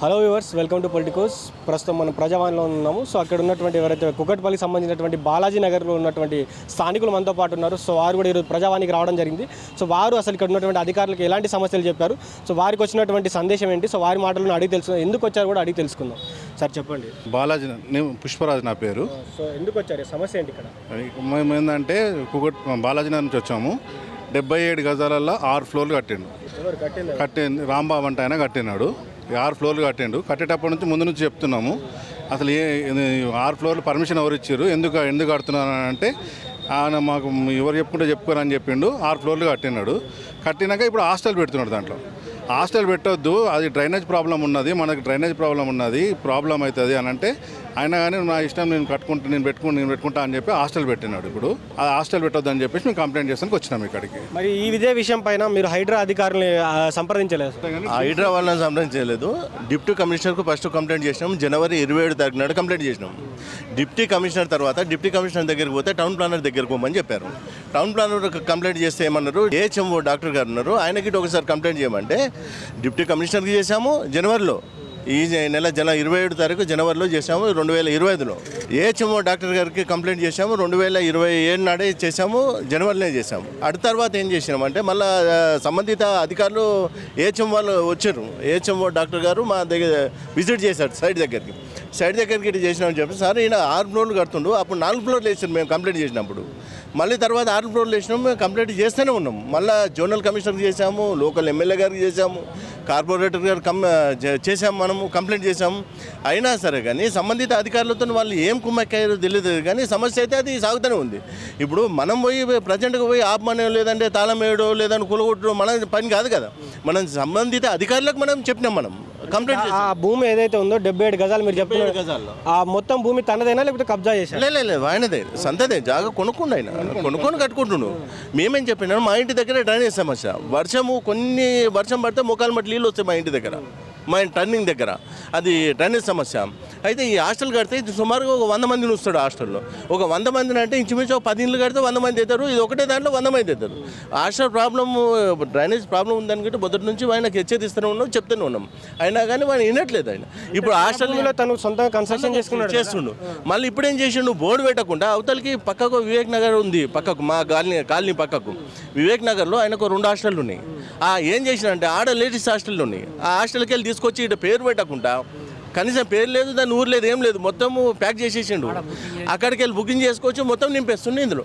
Hello viewers welcome to Politicos ప్రస్తుతం మనం ప్రజావాణిలో ఉన్నాము. సో అక్కడ ఉన్నటువంటి ఎవరైతే కుకట్పల్లికి సంబంధించినటువంటి బాలాజీ నగర్లో ఉన్నటువంటి స్థానికులు మనతో పాటు ఉన్నారు. సో వారు కూడా ఈరోజు ప్రజావాణికి రావడం జరిగింది. సో వారు అసలు ఇక్కడ ఉన్నటువంటి అధికారులకు ఎలాంటి సమస్యలు చెప్పారు? సో వారికి వచ్చినటువంటి సందేశం ఏంటి? సో వారి మాటలను అడిగి తెలుసు ఎందుకు వచ్చారు కూడా అడిగి తెలుసుకుందాం. సార్ చెప్పండి. బాలాజీ నేను పుష్పరాజు నా పేరు. సో ఎందుకు వచ్చారు? సమస్య ఏంటి ఇక్కడ? మేము ఏంటంటే కుకట్ బాలాజీనగర్ నుంచి వచ్చాము. డెబ్బై ఏడు గజాలలో ఆరు ఫ్లోర్లు కట్టిండు. కట్టింది రాంబాబు అంటే ఆయన కట్టినాడు. ఆరు ఫ్లోర్లు కట్టిండు. కట్టేటప్పటి నుంచి ముందు నుంచి చెప్తున్నాము. అసలు ఏ ఆరు ఫ్లోర్లు పర్మిషన్ ఎవరు ఇచ్చారు ఎందుకు ఎందుకు కడుతున్నారు అంటే ఆయన మాకు ఎవరు చెప్పుకుంటే చెప్పుకోరని చెప్పిండు. ఆరు ఫ్లోర్లు కట్టినాడు. కట్టినాక ఇప్పుడు హాస్టల్ పెడుతున్నాడు దాంట్లో. హాస్టల్ పెట్టొద్దు. అది డ్రైనేజ్ ప్రాబ్లం ఉన్నది. మనకి డ్రైనేజ్ ప్రాబ్లం ఉన్నది. ప్రాబ్లం అవుతుంది అని అంటే అయినా కానీ నా ఇష్టం నేను కట్టుకుంటా నేను పెట్టుకుంటా నేను పెట్టుకుంటా అని చెప్పి హాస్టల్ పెట్టినాడు ఇప్పుడు. ఆ హాస్టల్ పెట్టొద్దు అని చెప్పేసి మేము కంప్లైంట్ చేస్తానికి వచ్చినాం ఇక్కడికి. మరి ఈ ఇదే విషయం పైన మీరు హైడ్రా అధికారులని ఆ, సంప్రదించలేదు? ఆ హైడ్రా వాళ్ళని కంప్లైంట్ చేయలేదు. డిప్యూటీ కమిషనర్కు ఫస్ట్ కంప్లైంట్ చేసినాం. జనవరి ఇరవై ఏడు తారీఖు నాడు కంప్లైంట్ చేసినాం. డిప్యూటీ కమిషనర్ తర్వాత డిప్యూటీ కమిషనర్ దగ్గరికి పోతే టౌన్ ప్లానర్ దగ్గరికి పోమని చెప్పారు. టౌన్ ప్లానర్ కంప్లైంట్ చేస్తే ఏమన్నారు? ఏహెచ్ఎంఓ డాక్టర్ గారు ఉన్నారు. ఆయనకి ఇటు ఒకసారి కంప్లైంట్ చేయమంటే డిప్యూటీ కమిషనర్కి చేశాము జనవరిలో. ఈ నెల జన ఇరవై ఏడు తారీఖు జనవరిలో చేశాము రెండు వేల ఇరవై ఐదులో. ఏహెచ్ఎంఓ డాక్టర్ గారికి కంప్లైంట్ చేశాము రెండు వేల ఇరవై ఏడు నాడే చేశాము జనవరిలోనే చేశాము. అటు తర్వాత ఏం చేసినామంటే మళ్ళీ సంబంధిత అధికారులు ఏహెచ్ఎం వాళ్ళు వచ్చారు. ఏహెచ్ఎంఓ డాక్టర్ గారు మా దగ్గర విజిట్ చేశారు సైడ్ దగ్గరికి. సైడ్ దగ్గరికి ఇటు చేసినామని చెప్పి సార్ ఈయన ఆరు ఫ్లోర్లు కడుతుండు అప్పుడు నాలుగు ఫ్లోర్లు వేసారు మేము కంప్లైంట్ చేసినప్పుడు. మళ్ళీ తర్వాత ఆరు ఫ్లోర్లు వేసినాము కంప్లైంట్ చేస్తూనే ఉన్నాం. మళ్ళీ జోనల్ కమిషనర్కి చేశాము లోకల్ ఎమ్మెల్యే గారికి చేశాము కార్పొరేటర్ గారు కమ్ చే- చేశాము మనము కంప్లైంట్ చేశాము. అయినా సరే కానీ సంబంధిత అధికారులతో వాళ్ళు ఏం కుమ్మక్కారో తెలియదు కానీ సమస్య అయితే అది సాగుతూనే ఉంది. ఇప్పుడు మనం పోయి ప్రజెంట్గా పోయి ఆపమనే లేదంటే తాళం వేయడో లేదంటే కులగొట్టడం మన పని కాదు కదా. మనం సంబంధిత అధికారులకు మనం చెప్పినాం మనం. కంప్లైంట్ ఆ భూమి ఏదైతే ఉందో డెబ్బై ఏడు గజాలు మీరు చెప్పిన గజాల్లో. ఆ మొత్తం భూమి తనదేనా లేకపోతే కబ్జా చేశారు? లే లే, లే ఆయనదే సంతదే జాగా కొనుక్కుండు ఆయన. కొనుక్కొని కట్టుకుంటుండు. మేమేం చెప్పినాం మా ఇంటి దగ్గర డ్రైనేజ్ సమస్య. వర్షము కొన్ని వర్షం పడితే ముఖాలు మట్టి నీళ్ళు వస్తాయి మా ఇంటి దగ్గర. మా టర్నింగ్ దగ్గర. అది డ్రైనేజ్ సమస్య. అయితే ఈ హాస్టల్ కడితే ఇది సుమారుగా ఒక వంద మందిని వస్తాడు హాస్టల్లో. ఒక వంద మందిని అంటే ఇంచుమించు ఒక పది ఇళ్ళు కడితే వంద మంది అవుతారు ఇది ఒకటే దాంట్లో వంద మంది అవుతారు హాస్టల్ ప్రాబ్లమ్ డ్రైనేజ్ ప్రాబ్లం ఉందనుకుంటే మొదటి నుంచి ఆయనకు హెచ్చరిస్తూనే ఉన్నాం చెప్తూనే ఉన్నాం. అయినా కానీ ఆయన వినట్లేదు ఆయన. ఇప్పుడు హాస్టల్ భూమిలో తను సొంతంగా కన్స్ట్రక్షన్ చేసుకున్నాడు చేస్తుండు. మళ్ళీ ఇప్పుడు ఏం చేసిండు? బోర్డు పెట్టకుండా అవతలకి పక్కకు వివేక్ నగర్ ఉంది పక్కకు మా కాలనీ కాలనీ పక్కకు. వివేక్ నగర్లో ఆయనకు రెండు హాస్టళ్ళు ఉన్నాయి. ఆ ఏం చేసినంటే ఆడ లేడీస్ హాస్టల్ ఉన్నాయి. ఆ హాస్టల్కి వెళ్ళి తీసుకొచ్చి ఇక్కడ పేరు పెట్టకుండా కనీసం పేరు లేదు దాని ఊరు లేదు ఏం లేదు మొత్తము ప్యాక్ చేసేసిండు. అక్కడికి వెళ్ళి బుకింగ్ చేసుకోవచ్చు మొత్తం నింపేస్తుండే ఇందులో.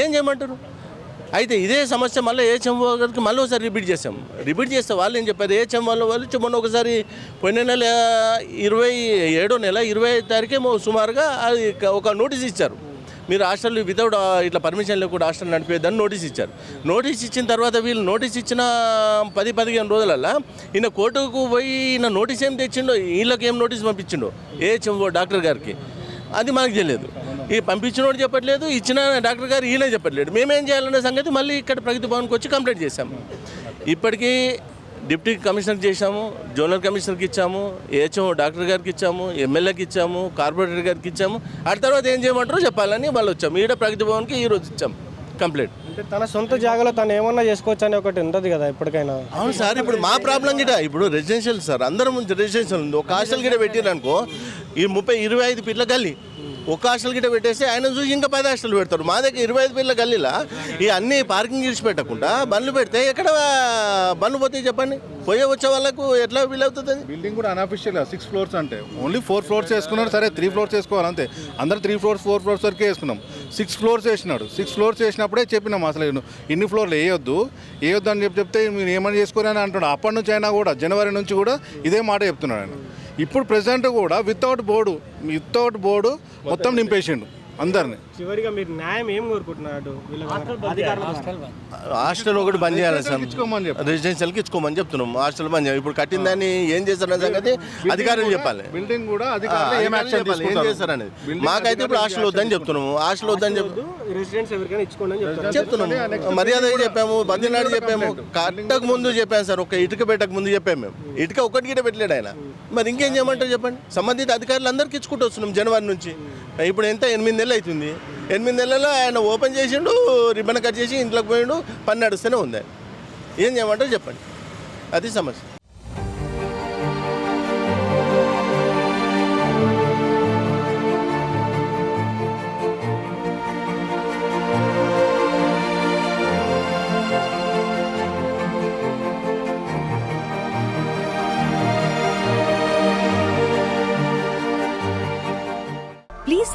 ఏం చేయమంటారు? అయితే ఇదే సమస్య మళ్ళీ ఏహెచ్ఎంఓ గారికి మళ్ళీ ఒకసారి రిపీట్ చేసాం రిపీట్ చేస్తే వాళ్ళు ఏం చెప్పారు? ఏహెచ్ఎం వాళ్ళు వాళ్ళు మొన్న ఒకసారి పోయిన నెల ఇరవై ఏడో నెల ఇరవై తారీఖేమో సుమారుగా అది ఒక నోటీస్ ఇచ్చారు. మీరు హాస్టల్ వితౌట్ ఇట్లా పర్మిషన్ లేకుండా హాస్టల్ నడిపేద్దని నోటీస్ ఇచ్చారు. నోటీస్ ఇచ్చిన తర్వాత వీళ్ళు నోటీస్ ఇచ్చిన పది పదిహేను రోజులల్లా ఈయన కోర్టుకు పోయి ఈయన నోటీస్ ఏం తెచ్చిండో వీళ్ళకి ఏం నోటీస్ పంపించిండో ఏహెచ్ఎంఓ డాక్టర్ గారికి అది మనకు తెలియదు. ఈ పంపించినోడు చెప్పట్లేదు ఇచ్చిన డాక్టర్ గారు ఈయన చెప్పట్లేదు. మేమేం చేయాలనే సంగతి మళ్ళీ ఇక్కడ ప్రగతి భవన్కి వచ్చి కంప్లైంట్ చేశాము ఇప్పటికీ డిప్యూటీ కమిషనర్కి చేశాము జోనల్ కమిషనర్కి ఇచ్చాము ఏహెచ్ఓ డాక్టర్ గారికి ఇచ్చాము ఎమ్మెల్యేకి ఇచ్చాము కార్పొరేటర్ గారికి ఇచ్చాము. ఆ తర్వాత ఏం చేయమంటారో చెప్పాలని వాళ్ళు వచ్చాము. ఈడ ప్రగతి భవన్కి ఈరోజు ఇచ్చాము కంప్లైంట్. అంటే తన సొంత జాగాలో తను ఏమన్నా చేసుకోవచ్చు అని ఒకటి ఉంటుంది కదా ఎప్పటికైనా అవును సార్ ఇప్పుడు మా ప్రాబ్లం గిట. ఇప్పుడు రెసిడెన్షియల్ సార్ అందరం రెసిడెన్షియల్ ఉంది. ఒక హాస్టల్ గిట పెట్టిరనుకో ఈ ముప్పై ఇరవై ఐదు పిల్ల గల్లీ. ఒక హాస్టల్ గిట్ట పెట్టేసి ఆయన చూసి ఇంకా పది హాస్టల్ పెడతారు మా దగ్గర ఇరవై ఐదు పిల్ల గల్లీలా. ఈ అన్ని పార్కింగ్ ఇడిచి పెట్టకుండా బండ్లు పెడితే ఎక్కడ బండ్లు పోతాయి చెప్పండి? పోయే వచ్చే వాళ్ళకు ఎట్లా వీలవుతుంది అవుతుంది బిల్డింగ్ కూడా అన్అఫిషియల్ సిక్స్ ఫ్లోర్స్ అంటే. ఓన్లీ ఫోర్ ఫ్లోర్స్ వేసుకున్నారు సరే త్రీ ఫ్లోర్స్ వేసుకోవాలి అంతే. అందరు త్రీ ఫ్లోర్స్ ఫోర్ ఫ్లోర్స్ వరకే వేసుకున్నాం సిక్స్ ఫ్లోర్స్ వేసినాడు సిక్స్ ఫ్లోర్స్ వేసినప్పుడే చెప్పినాం అసలు ఇన్ని- ఇన్ని ఫ్లోర్లు వేయొద్దు వేయొద్దు అని చెప్పి చెప్తే మీరు ఏమని చేసుకోరని అంటున్నాడు. అప్పటి నుంచి అయినా కూడా జనవరి నుంచి కూడా ఇదే మాట చెప్తున్నాడు ఆయన. ఇప్పుడు ప్రెసెంట్ కూడా వితౌట్ బోర్డు వితౌట్ బోర్డు మొత్తం నింపేసిండు. అందరిని. చివరిగా మీరు న్యాయం ఏం కోరుకుంటున్నాడు? హాస్టల్ ఒకటి బంద్ చేయాలి సార్. రెసిడెన్షియల్కి ఇచ్చుకోమని చెప్తున్నాం. హాస్టల్ బంద్ చేయాలి. ఇప్పుడు కట్టిన దాన్ని ఏం చేస్తారనే సంగతి అధికారులు చెప్పాలి. బిల్డింగ్ కూడా ఏం మాకైతే ఇప్పుడు హాస్టల్ వద్దని చెప్తున్నాము. హాస్టల్ వద్దని చెప్ రెసిడెంట్స్ ఎవరికైనా ఇచ్చుకోండి అని చెప్తారు. చెప్తున్నాము. మర్యాద చెప్పాము. బద్రీనాడు చెప్పాము. కట్టక ముందు చెప్పాను సార్. ఒక ఇటుక పెట్టక ముందు చెప్పాము మేము. ఇటుక ఒక్కటి గిట పెట్టలేడు ఆయన. మరి ఇంకేం చేయమంటారు చెప్పండి? సంబంధిత అధికారులు అందరికీ ఇచ్చుకుంటూ వస్తున్నాం జనవరి నుంచి. ఇప్పుడు ఎంత? ఎనిమిది నెలలు అవుతుంది. ఎనిమిది నెలల్లో ఆయన ఓపెన్ చేసిండు రిబ్బన్ కట్ చేసి ఇంట్లోకి పోయిండు పని నడుస్తూనే ఉంది. ఏం చేయమంటారు చెప్పండి. అది సమస్య.